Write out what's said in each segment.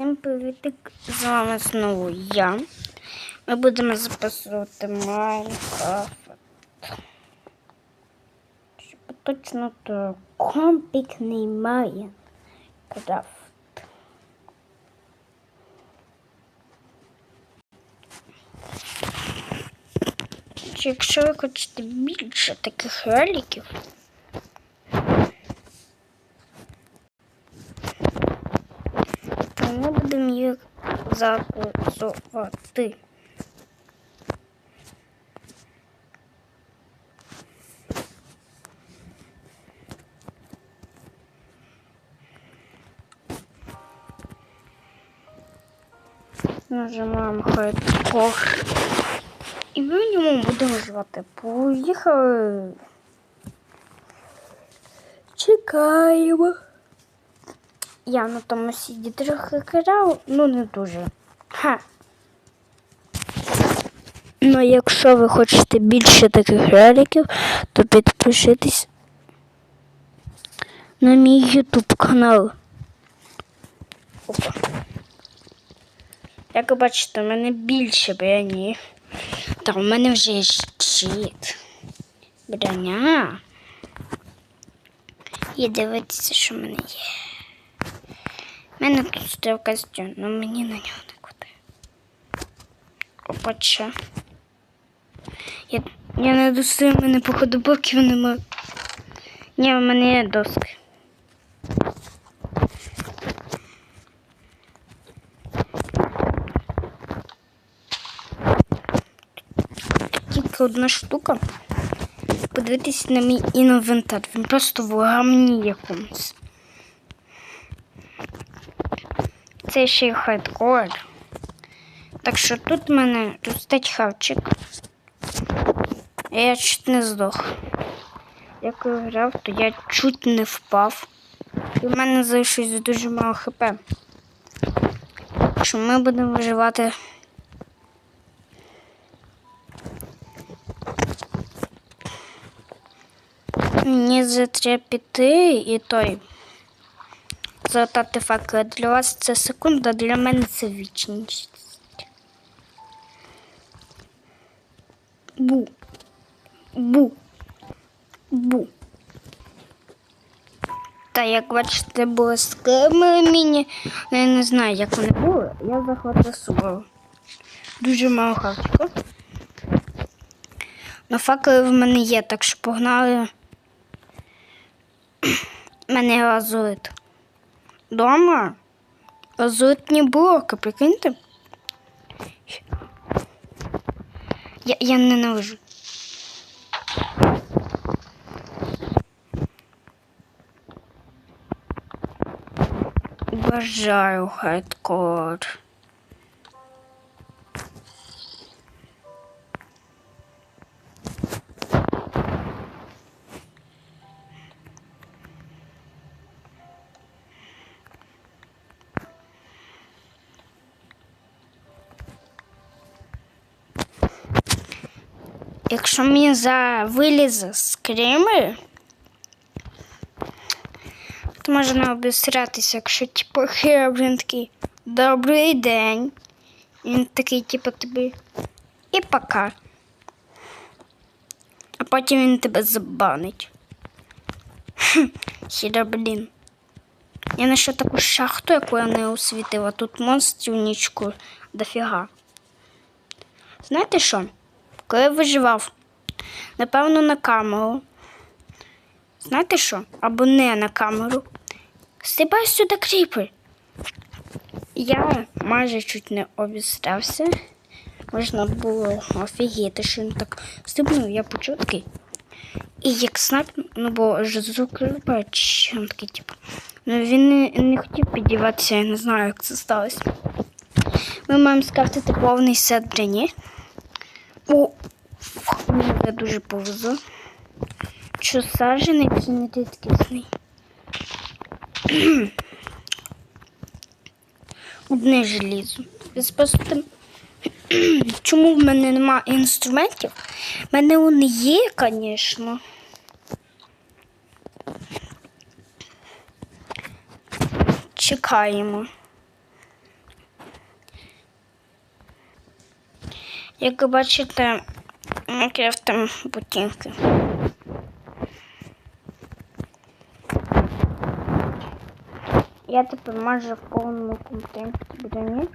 Всім привітик! З вами знову я. Ми будемо записувати Майнкрафт. Щоб точно то компікний Майнкрафт. Якщо ви хочете більше таких роликів, ми будемо їх записувати. Нажимаємо хардкор. І ньому будемо жити. Поїхали. Чекаємо. Я на тому сіді трохи крав, ну не дуже. Ха. Ну, якщо ви хочете більше таких роликів, то підпишитесь на мій YouTube канал. Опа. Як ви бачите, в мене більше броні. Та у мене вже є щит. Броня. І дивіться, що в мене є. У мене тут стояв костюм, але мені на нього не куди. Опача. Я, я не достаю, в мене походу блоків нема. Ні, в мене є доски. Тільки одна штука. Подивитись на мій інвентар. Він просто в гамні якомусь. Це ще й хардкор. Так що тут в мене тут стать хавчик. Я чуть не здох. Як я грав, то я чуть не впав. І в мене залишилось дуже мало хп. Що ми будемо виживати. Мені треба піти і той. Золотати факел. Для вас це секунда, для мене це вічність. Бу. Бу. Бу. Та як бачите, були скими міні. Ну, я не знаю, як вони були. Я захватив з собою. Дуже мало хавчика. На факели в мене є, так що погнали. Мене лазурит. Дома лазуритні блоки, прикиньте. Я, я ненавижу. Бажаю хардкор. Якщо мені за вилізе з креми, то можна обісратися, якщо типу Херобрин такий добрий день. Він такий, типу, тобі і пока. А потім він тебе забанить. Херобрин. Я знайшов таку шахту, яку я не освітила. Тут монстрів нічку дофіга. Знаєте що? Коли виживав, напевно, на камеру. Знаєте що? Або не на камеру. Стрибай сюди кріпи. Я майже чуть не обістрався. Можна було офігіти, що він так стрибнув, я почув. І як снайпер, ну бо звук чи такий, типу. Ну він не, не хотів підіватися, я не знаю, як це сталося. Ми маємо скрафтити повний сет броні. О, мені вже дуже повезло. Що саджений чи не рідкісний? Одне желізо. Просто чому в мене немає інструментів? В мене вони є, звісно. Чекаємо. Як ви бачите, Майнкрафтом бутінки, Я тепер майже в повному комплекті броні.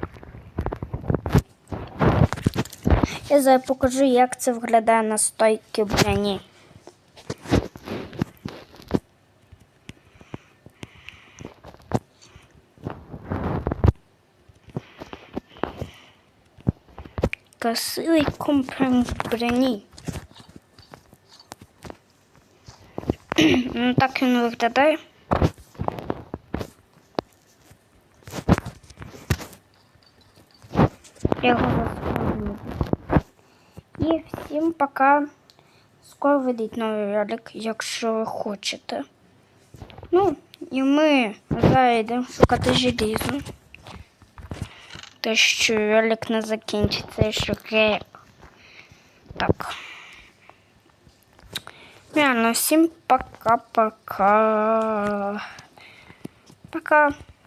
Я зараз покажу, як це виглядає на стойки броні. Красивий комплект броні. ну, так він виглядає. Я його засуну. І всім пока. Скоро вийдуть новий ролик, якщо ви хочете. Ну, і ми зараз йдемо шукати желізо. Те, що ролик не закінчиться, що гей. Так. Реально, всім пока-пока. Пока.